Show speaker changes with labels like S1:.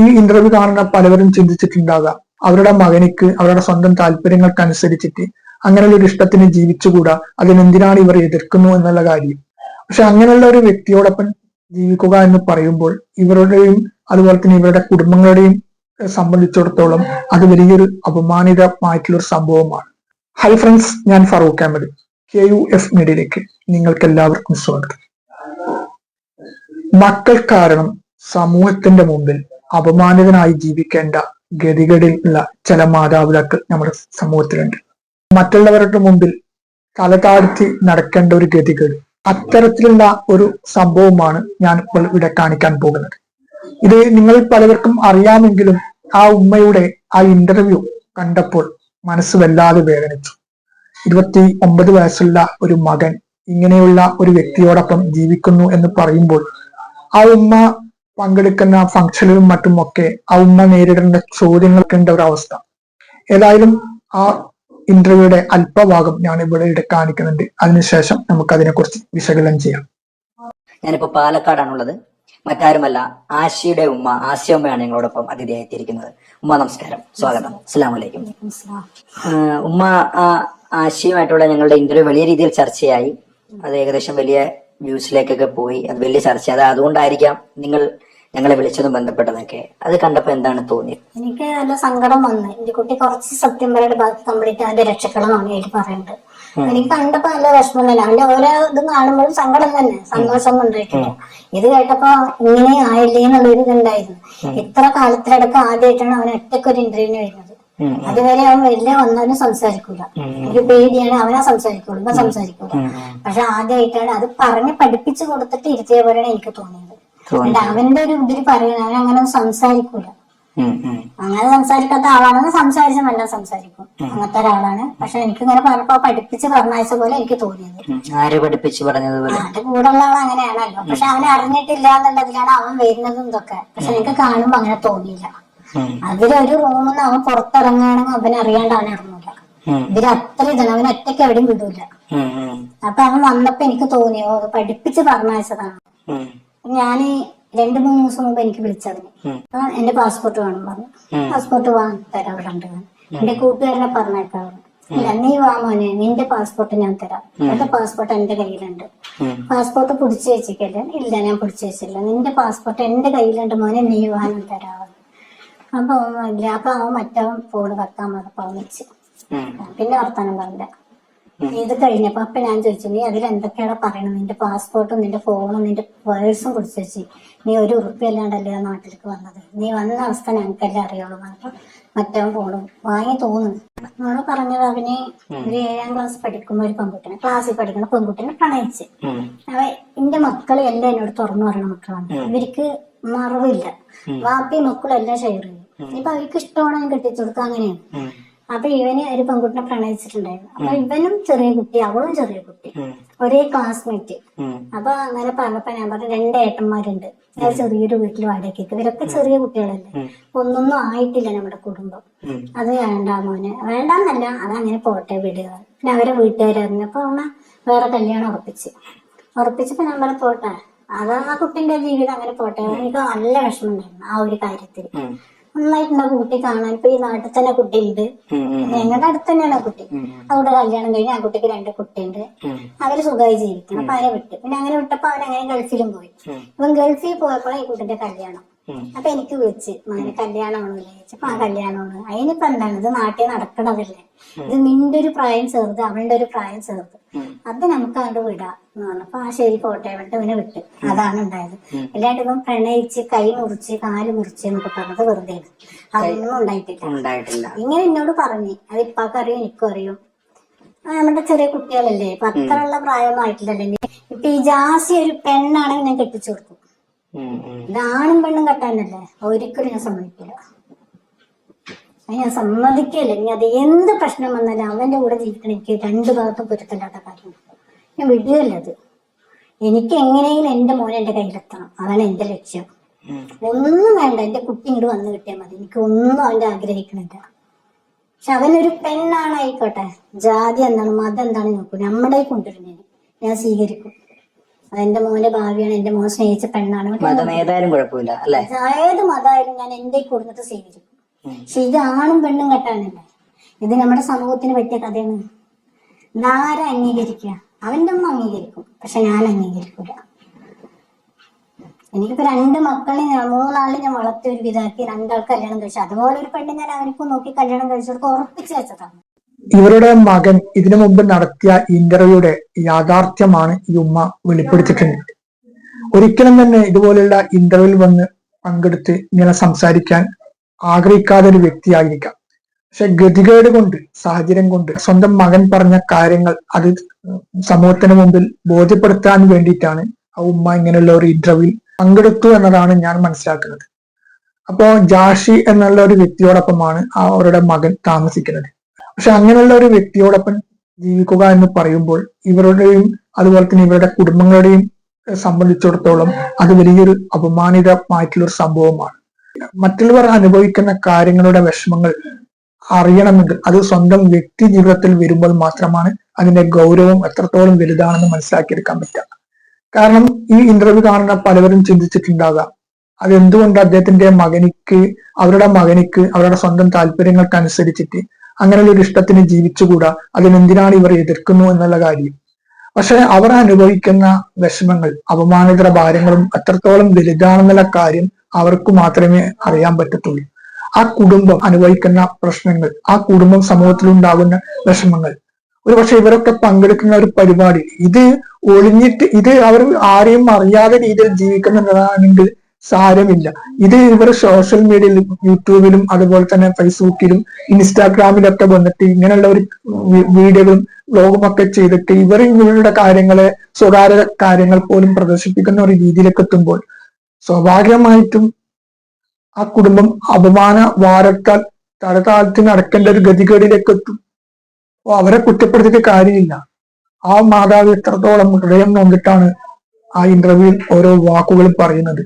S1: ഈ ഇന്റർവ്യൂ കാണുന്ന പലവരും ചിന്തിച്ചിട്ടുണ്ടാകാം. അവരുടെ മകനിക്ക് അവരുടെ സ്വന്തം താല്പര്യങ്ങൾക്കനുസരിച്ചിട്ട് അങ്ങനെയുള്ള ഒരു ഇഷ്ടത്തിന് ജീവിച്ചുകൂടാ. അതിനെന്തിനാണ് ഇവർ എതിർക്കുന്നു എന്നുള്ള കാര്യം. പക്ഷെ അങ്ങനെയുള്ള ഒരു വ്യക്തിയോടൊപ്പം ജീവിക്കുക എന്ന് പറയുമ്പോൾ ഇവരുടെയും അതുപോലെ തന്നെ ഇവരുടെ കുടുംബങ്ങളുടെയും സംബന്ധിച്ചിടത്തോളം അത് വലിയൊരു അപമാനിതമായിട്ടുള്ള ഒരു സംഭവമാണ്. ഹൈ ഫ്രണ്ട്സ് ഞാൻ Farooq Ahmed. K U F മീഡിയയിലേക്ക് നിങ്ങൾക്ക് എല്ലാവർക്കും സ്വാഗതം. മക്കൾ കാരണം സമൂഹത്തിന്റെ മുമ്പിൽ അപമാനിതനായി ജീവിക്കേണ്ട ഗതികളിലുള്ള ചില മാതാപിതാക്കൾ നമ്മുടെ സമൂഹത്തിലുണ്ട്. മറ്റുള്ളവരുടെ മുമ്പിൽ തല താഴ്ത്തി നടക്കേണ്ട ഒരു ഗതികേട് അത്തരത്തിലുള്ള ഒരു സംഭവമാണ് ഞാൻ ഇപ്പോൾ ഇവിടെ കാണിക്കാൻ പോകുന്നത്. ഇത് നിങ്ങൾ പലവർക്കും അറിയാമെങ്കിലും ആ ഉമ്മയുടെ ആ ഇന്റർവ്യൂ കണ്ടപ്പോൾ മനസ്സ് വല്ലാതെ വേദനിച്ചു. ഇരുപത്തി ഒമ്പത് വയസ്സുള്ള ഒരു മകൻ ഇങ്ങനെയുള്ള ഒരു വ്യക്തിയോടൊപ്പം ജീവിക്കുന്നു എന്ന് പറയുമ്പോൾ ആ ഉമ്മ പങ്കെടുക്കുന്ന ഫംഗ്ഷനിലും മറ്റുമൊക്കെ ആ ഉമ്മ നേരിടേണ്ട ചോദ്യങ്ങൾക്കുണ്ട ഒരു അവസ്ഥ ഏതായാലും ആ ഇന്റർവ്യൂയുടെ അല്പഭാഗം ഞാൻ ഇവിടെ ഇവിടെ കാണിക്കുന്നുണ്ട്. അതിനുശേഷം നമുക്ക് അതിനെക്കുറിച്ച് വിശകലനം ചെയ്യാം.
S2: ഞാനിപ്പോ പാലക്കാടാണുള്ളത്. മറ്റാരുമല്ല ആശയുടെ ഉമ്മ ആശയ ഉമ്മയാണ് ഞങ്ങളോടൊപ്പം അതിഥിയായി എത്തിയിരിക്കുന്നത് ഉമ്മ നമസ്കാരം. സ്വാഗതം. അസ്സലാമു അലൈക്കും ഉമ്മ ആ ആശയുമായിട്ടുള്ള ഞങ്ങളുടെ ഇന്റർവ്യൂ വലിയ രീതിയിൽ ചർച്ചയായി. അത് ഏകദേശം വലിയ വ്യൂസിലേക്കൊക്കെ പോയി. അത് വലിയ ചർച്ച അത് അതുകൊണ്ടായിരിക്കാം നിങ്ങൾ ഞങ്ങളെ വിളിച്ചതും ബന്ധപ്പെട്ടതൊക്കെ. അത് കണ്ടപ്പോ എന്താണ് തോന്നിയത്
S3: എനിക്ക് നല്ല സങ്കടം വന്നു. എന്റെ കുട്ടി കുറച്ച് സത്യം പറയുടെ ഭാഗത്ത് കംപ്ലീറ്റ് അതിന്റെ രക്ഷകളെന്നാണ് എനിക്ക് പറയുന്നത് എനിക്ക് കണ്ടപ്പോ നല്ല വിഷമം തന്നെ അവന്റെ ഓരോ ഇതും കാണുമ്പോഴും സങ്കടം തന്നെ. സന്തോഷം ഉണ്ടായിട്ടില്ല ഇത് കേട്ടപ്പോ ഇങ്ങനെ ആയില്ലേ എന്നുള്ളൊരു ഇതുണ്ടായിരുന്നു. ഇത്ര കാലത്തിലടക്കം ആദ്യമായിട്ടാണ് അവൻ ഒറ്റയ്ക്ക് ഒരു ഇന്റർവ്യൂ വരുന്നത്.
S2: ഉം.
S3: അതുവരെ അവൻ വലിയ വന്നാലും സംസാരിക്കൂല. എനിക്ക് പേടിയാണ് അവനാ സംസാരിക്കുള്ളൂ ഇപ്പൊ സംസാരിക്കൂല. പക്ഷെ ആദ്യമായിട്ടാണ് അത് പറഞ്ഞ് പഠിപ്പിച്ചു കൊടുത്തിട്ട് ഇരുത്തിയ പോലെയാണ് എനിക്ക് തോന്നിയത്. അവന്റെ ഒരു ഇതിൽ പറയുന്നത് അവൻ അങ്ങനെ സംസാരിക്കൂല. അങ്ങനെ സംസാരിക്കാത്ത ആളാണെന്ന് സംസാരിച്ച നല്ല സംസാരിക്കും. അങ്ങനത്തെ ഒരാളാണ്. പക്ഷെ എനിക്ക് ഇങ്ങനെ പറഞ്ഞപ്പോ പഠിപ്പിച്ച് പറഞ്ഞയച്ച പോലെ എനിക്ക് തോന്നിയത്.
S2: ആര് പഠിപ്പിച്ച് പറഞ്ഞതുപോലെ?
S3: അവന്റെ കൂടെ ഉള്ള ആൾ അങ്ങനെയാണല്ലോ. പക്ഷെ അവനെ അറിഞ്ഞിട്ടില്ല എന്നുള്ളതിലാണ് അവൻ വരുന്നതും ഇതൊക്കെ. പക്ഷെ എനിക്ക് കാണുമ്പോ അങ്ങനെ തോന്നിയില്ല. അതിലൊരു റൂമിൽ നിന്ന് അവൻ പുറത്തിറങ്ങുകയാണെങ്കിൽ അവൻ അറിയാണ്ട് അവൻ ഇറങ്ങൂല ഇവർ അത്ര ഇതാണ് അവൻ ഒറ്റയ്ക്ക് എവിടെയും വിടൂല. അപ്പൊ അവൻ വന്നപ്പോ എനിക്ക് തോന്നിയോ അത് പഠിപ്പിച്ച് പറഞ്ഞയച്ചതാണ്. ഞാൻ രണ്ടു മൂന്ന് ദിവസം മുമ്പ് എനിക്ക് വിളിച്ചതിന്. അപ്പൊ എന്റെ പാസ്പോർട്ട് വേണം പറഞ്ഞു. പാസ്പോർട്ട് വാങ്ങി തരാം ഞാൻ. എന്റെ കൂട്ടുകാരനെ പറഞ്ഞേക്കാം പറഞ്ഞു. നീ വാ മോനെ നിന്റെ പാസ്പോർട്ട് ഞാൻ തരാം. എന്റെ പാസ്പോർട്ട് എന്റെ കയ്യിലുണ്ട്. പാസ്പോർട്ട് പിടിച്ചു വെച്ചിട്ടില്ല ഇല്ല ഞാൻ പിടിച്ചു വെച്ചില്ല. നിന്റെ പാസ്പോർട്ട് എന്റെ കയ്യിലുണ്ട് മോനെ നീ വാ ഞാൻ തരാം അപ്പൊ ഇല്ല അപ്പൊ അവൻ മറ്റവൻ ഫോൺ വെക്കാൻ പറഞ്ഞപ്പോ വെച്ച്. പിന്നെ വർത്താനം പറഞ്ഞില്ല. ഇത് കഴിഞ്ഞപ്പോ അപ്പൊ ഞാൻ ചോദിച്ചു നീ അതിൽ എന്തൊക്കെയാണ് പറയണത്? നിന്റെ പാസ്പോർട്ടും നിന്റെ ഫോണും നിന്റെ പേഴ്സും കുറിച്ച് വെച്ച് നീ ഒരു ഉറുപ്പ് അല്ലാണ്ടല്ലേ ആ നാട്ടിലേക്ക് വന്നത്? നീ വന്ന അവസ്ഥ ഞങ്ങൾക്കെല്ലാം അറിയുള്ളൂ. പറഞ്ഞപ്പോ മറ്റവൻ ഫോണും വാങ്ങി തോന്നുന്നു. നമ്മൾ പറഞ്ഞത് അവന് ഒരു ഏഴാം ക്ലാസ് പഠിക്കുമ്പോ ഒരു പെൺകുട്ടിനെ ക്ലാസ്സിൽ പഠിക്കുന്ന പെൺകുട്ടിനെ പ്രണയിച്ച്. അവ എന്റെ മക്കൾ എല്ലാം എന്നോട് തുറന്നു പറയുന്ന മക്കളാണ്. ഇവർക്ക് മറവില്ല. വാപ്പി മക്കളും എല്ലാം ഷെയർ ചെയ്യും. ഇപ്പൊ അവർക്ക് ഇഷ്ടമാണെങ്കിൽ കെട്ടിച്ചു കൊടുക്കുക അങ്ങനെയാണ്. അപ്പൊ ഇവന് ഒരു പെൺകുട്ടിനെ പ്രണയിച്ചിട്ടുണ്ടായിരുന്നു. അപ്പൊ ഇവനും ചെറിയ കുട്ടി അവളും ചെറിയ കുട്ടി. ഒരേ ക്ലാസ്മേറ്റ്. അപ്പൊ അങ്ങനെ പറഞ്ഞപ്പോ ഞാൻ പറഞ്ഞു രണ്ട് ഏട്ടന്മാരുണ്ട്. ഞാൻ ചെറിയൊരു വീട്ടിൽ വാടകയ്ക്ക്. ഇവരൊക്കെ ചെറിയ കുട്ടികളല്ലേ. ഒന്നൊന്നും ആയിട്ടില്ല നമ്മുടെ കുടുംബം. അത് വേണ്ട മോനെ. വേണ്ടെന്നല്ല അതങ്ങനെ പോട്ടെ വിടുക പിന്നെ അവരെ വീട്ടുകാരായിരുന്നു അപ്പൊ അമ്മ വേറെ കല്യാണം ഉറപ്പിച്ച്. ഉറപ്പിച്ചപ്പോ ഞാൻ പറഞ്ഞു പോട്ടെ. അത് ആ കുട്ടിന്റെ ജീവിതം അങ്ങനെ പോട്ടെ. എനിക്ക് നല്ല വിഷമം ഉണ്ടായിരുന്നു ആ ഒരു കാര്യത്തിൽ.
S2: ഉം.
S3: നന്നായിട്ടുണ്ടോ കുട്ടി കാണാൻ ഇപ്പൊ ഈ നാട്ടിൽ തന്നെ കുട്ടിയുണ്ട്. ഞങ്ങളുടെ അടുത്ത് തന്നെയാണ് ആ കുട്ടി. അവിടെ കല്യാണം കഴിഞ്ഞ് ആ കുട്ടിക്ക് രണ്ട് കുട്ടിയുണ്ട്. അവർ സുഖമായി ജീവിക്കണം അപ്പൊ അവരെ വിട്ടു. പിന്നെ അങ്ങനെ വിട്ടപ്പോ അവൻ അങ്ങനെ ഗൾഫിലും പോയി. ഇപ്പം ഗൾഫിൽ പോയപ്പോഴാണ് ഈ കുട്ടിന്റെ കല്യാണം. അപ്പൊ എനിക്ക് വിളിച്ച് മകന് കല്യാണമാണല്ലേ ചോദിച്ചപ്പോ ആ കല്യാണമാണ്. അതിനിപ്പോ എന്താണ്? ഇത് നാട്ടിൽ നടക്കണതല്ലേ. ഇത് നിന്റെ ഒരു പ്രായം ചേർത്ത് അവളുടെ ഒരു പ്രായം ചേർത്ത് അത് നമുക്ക് അങ്ങോട്ട് വിടാം എന്ന് പറഞ്ഞപ്പോ ആ ശരി പോട്ടെ വിട്ട് ഇവനെ വിട്ട്. അതാണ് ഉണ്ടായത്. അല്ലാണ്ട് ഇപ്പം പ്രണയിച്ച് കൈ മുറിച്ച് കാൽ മുറിച്ച് എന്നൊക്കെ പറഞ്ഞത് വെറുതെ അതൊന്നും ഉണ്ടായിട്ടില്ല.
S2: ഉണ്ടായിട്ടില്ല.
S3: ഇങ്ങനെ എന്നോട് പറഞ്ഞു അത് ഇപ്പാക്കറിയും എനിക്കും അറിയും? നമ്മുടെ ചെറിയ കുട്ടികളല്ലേ ഇപ്പൊ അത്രയുള്ള പ്രായമൊന്നും ആയിട്ടില്ലല്ലേ. ഇപ്പൊ ഈ ജാസി ഒരു പെണ്ണാണെങ്കിൽ ഞാൻ കെട്ടിച്ചു കൊടുക്കും.
S2: ഉം. ഉം.
S3: ഇത് ആണും പെണ്ണും കെട്ടാനല്ലേ? ഒരിക്കലും ഞാൻ സമ്മതിക്കില്ല. ഞാൻ സമ്മതിക്കില്ല ഇനി അത് എന്ത് പ്രശ്നം വന്നാലും അവന്റെ കൂടെ ജീവിക്കണം. എനിക്ക് രണ്ടു ഭാഗത്തും പൊരുത്തല്ലാത്ത കാര്യം ഞാൻ വിടുകയല്ല അത്. എനിക്ക് എങ്ങനെയെങ്കിലും എന്റെ മോനെ എന്റെ കയ്യിലെത്തണം. അതാണ് എന്റെ ലക്ഷ്യം. ഒന്നും വേണ്ട. എന്റെ കുട്ടി ഇങ്ങോട്ട് വന്നു കിട്ടിയാൽ മതി. എനിക്ക് ഒന്നും അവന്റെ ആഗ്രഹിക്കണില്ല. പക്ഷെ അവനൊരു പെണ്ണാണ് ആയിക്കോട്ടെ. ജാതി എന്താണ് മതം എന്താണ് നോക്കൂ. നമ്മുടെ കൊണ്ടുവരുന്നതിന് ഞാൻ സ്വീകരിക്കും. അതെന്റെ മോന്റെ ഭാവിയാണ് എന്റെ മോൻ സ്നേഹിച്ച പെണ്ണാണ്. ഇവിടെ
S2: മതം ഏതായാലും കുഴപ്പമില്ല അല്ലെ?
S3: ഏത് മതമായാലും ഞാൻ എന്റെ കുടുംബത്തെ സ്വീകരിക്കും പക്ഷെ ഇത് ആണും പെണ്ണും കെട്ടാനല്ല ഇത് നമ്മുടെ സമൂഹത്തിന് പറ്റിയ കഥയാണ്. നാരെ അംഗീകരിക്കുക? അവന്റെ അമ്മ അംഗീകരിക്കും പക്ഷെ ഞാൻ അംഗീകരിക്കൂല. എനിക്കിപ്പോ രണ്ട് മക്കളെ ഞാൻ മൂന്നാളെ ഞാൻ വളർത്തി ഒരു വിധാക്കി രണ്ടാൾ കല്യാണം കഴിച്ചു. അതുപോലെ ഒരു പെണ്ണ് ഞാൻ അവർക്കും നോക്കി കല്യാണം കഴിച്ചവർക്ക് ഉറപ്പിച്ചു വെച്ചതാണ്.
S1: ഇവരുടെ മകൻ ഇതിനു മുമ്പ് നടത്തിയ ഇന്റർവ്യൂയുടെ യാഥാർത്ഥ്യമാണ് ഈ ഉമ്മ വെളിപ്പെടുത്തിയിട്ടുണ്ട്. ഒരിക്കലും തന്നെ ഇതുപോലെയുള്ള ഇന്റർവ്യൂവിൽ വന്ന് പങ്കെടുത്ത് ഇങ്ങനെ സംസാരിക്കാൻ ആഗ്രഹിക്കാത്ത ഒരു വ്യക്തിയായിരിക്കാം. പക്ഷെ ഗതികേട് കൊണ്ട് സാഹചര്യം കൊണ്ട് സ്വന്തം മകൻ പറഞ്ഞ കാര്യങ്ങൾ അത് സമൂഹത്തിന് മുമ്പിൽ ബോധ്യപ്പെടുത്താൻ വേണ്ടിയിട്ടാണ് ആ ഉമ്മ ഇങ്ങനെയുള്ള ഒരു ഇന്റർവ്യൂവിൽ പങ്കെടുത്തു എന്നതാണ് ഞാൻ മനസ്സിലാക്കുന്നത്. അപ്പോ ജാഷി എന്നുള്ള ഒരു വ്യക്തിയോടൊപ്പമാണ് അവരുടെ മകൻ താമസിക്കുന്നത്. പക്ഷെ അങ്ങനെയുള്ള ഒരു വ്യക്തിയോടൊപ്പം ജീവിക്കുക എന്ന് പറയുമ്പോൾ ഇവരുടെയും അതുപോലെ തന്നെ ഇവരുടെ കുടുംബങ്ങളുടെയും സംബന്ധിച്ചിടത്തോളം അത് വലിയൊരു അപമാനിതമായിട്ടുള്ള ഒരു സംഭവമാണ്. മറ്റുള്ളവർ അനുഭവിക്കുന്ന കാര്യങ്ങളുടെ വിഷമങ്ങൾ അറിയണമെങ്കിൽ അത് സ്വന്തം വ്യക്തി ജീവിതത്തിൽ വരുമ്പോൾ മാത്രമാണ് അതിന്റെ ഗൗരവം എത്രത്തോളം വലുതാണെന്ന് മനസ്സിലാക്കിയെടുക്കാൻ പറ്റുക. കാരണം ഈ ഇന്റർവ്യൂ കാണുന്ന പലവരും ചിന്തിച്ചിട്ടുണ്ടാകാം അതെന്തുകൊണ്ട് അദ്ദേഹത്തിന്റെ മകനിക്ക് അവരുടെ മകനിക്ക് അവരുടെ സ്വന്തം താല്പര്യങ്ങൾക്കനുസരിച്ചിട്ട് അങ്ങനെയുള്ള ഒരു ഇഷ്ടത്തിന് ജീവിച്ചുകൂടാ? അതിനെന്തിനാണ് ഇവർ എതിർക്കുന്നു എന്നുള്ള കാര്യം. പക്ഷെ അവർ അനുഭവിക്കുന്ന വിഷമങ്ങൾ അപമാനിതര ഭാരങ്ങളും എത്രത്തോളം വലുതാണെന്നുള്ള കാര്യം അവർക്ക് മാത്രമേ അറിയാൻ പറ്റത്തുള്ളൂ. ആ കുടുംബം അനുഭവിക്കുന്ന പ്രശ്നങ്ങൾ ആ കുടുംബം സമൂഹത്തിൽ ഉണ്ടാകുന്ന വിഷമങ്ങൾ ഒരു പക്ഷെ ഇവരൊക്കെ പങ്കെടുക്കുന്ന ഒരു പരിപാടി ഇത് ഒളിഞ്ഞിട്ട് ഇത് അവർ ആരെയും അറിയാതെ രീതിയിൽ ജീവിക്കുന്നതാണെങ്കിൽ സാരമില്ല. ഇത് ഇവർ സോഷ്യൽ മീഡിയയിലും യൂട്യൂബിലും അതുപോലെ തന്നെ ഫേസ്ബുക്കിലും ഇൻസ്റ്റാഗ്രാമിലൊക്കെ വന്നിട്ട് ഇങ്ങനെയുള്ള ഒരു വീഡിയോകളും വ്ലോഗും ഒക്കെ ചെയ്തിട്ട് ഇവർ ഇവരുടെ കാര്യങ്ങളെ സ്വകാര്യ കാര്യങ്ങൾ പോലും പ്രദർശിപ്പിക്കുന്ന ഒരു രീതിയിലേക്ക് എത്തുമ്പോൾ സ്വാഭാവികമായിട്ടും ആ കുടുംബം അപമാന വാരത്താൽ തലകാലത്തിന് അടക്കേണ്ട ഒരു ഗതികേടിലേക്ക് എത്തും. അപ്പൊ അവരെ കുറ്റപ്പെടുത്തിയിട്ട് കാര്യമില്ല. ആ മാതാവ് എത്രത്തോളം ഹൃദയം നോക്കിയിട്ടാണ് ആ ഇന്റർവ്യൂവിൽ ഓരോ വാക്കുകളും പറയുന്നത്.